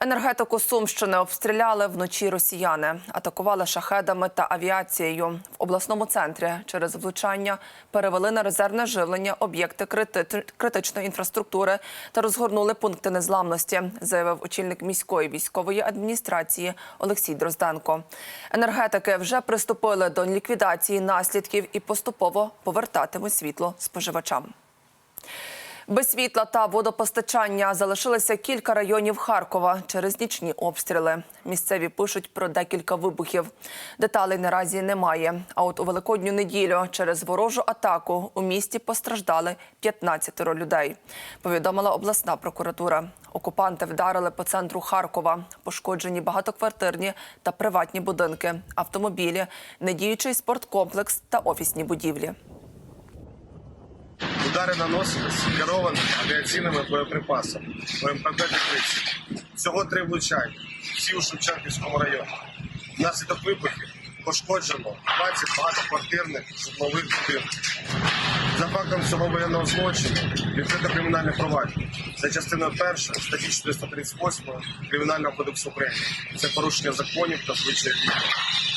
Енергетику Сумщини обстріляли вночі росіяни, атакували шахедами та авіацією. В обласному центрі через влучання перевели на резервне живлення об'єкти критичної інфраструктури та розгорнули пункти незламності, заявив очільник міської військової адміністрації Олексій Дрозденко. Енергетики вже приступили до ліквідації наслідків і поступово повертатимуть світло споживачам. Без світла та водопостачання залишилося кілька районів Харкова через нічні обстріли. Місцеві пишуть про декілька вибухів. Деталей наразі немає. А от у великодню неділю через ворожу атаку у місті постраждали 15 людей. Повідомила обласна прокуратура. Окупанти вдарили по центру Харкова. Пошкоджені багатоквартирні та приватні будинки, автомобілі, недіючий спорткомплекс та офісні будівлі. Удари наносились керованими авіаційними боєприпасами МПД-30. Всього три влучання. Всі у Шевченківському районі. Внаслідок вибухів пошкоджено 20 багатоквартирних житлових будинків. За фактом цього воєнного злочину відкрито кримінальне провадження за частиною першої статті 438 Кримінального кодексу України. Це порушення законів та звичаїв війни.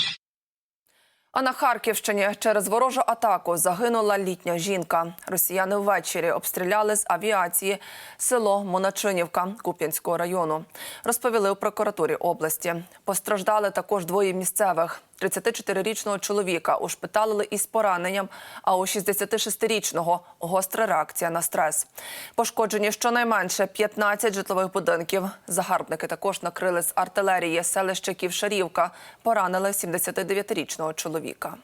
А на Харківщині через ворожу атаку загинула літня жінка. Росіяни ввечері обстріляли з авіації село Моначинівка Куп'янського району. Розповіли у прокуратурі області. Постраждали також двоє місцевих. 34-річного чоловіка ушпиталили із пораненням, а у 66-річного гостра реакція на стрес. Пошкоджені щонайменше 15 житлових будинків. Загарбники також накрили з артилерії селище Ківшарівка. Поранили 79-річного чоловіка.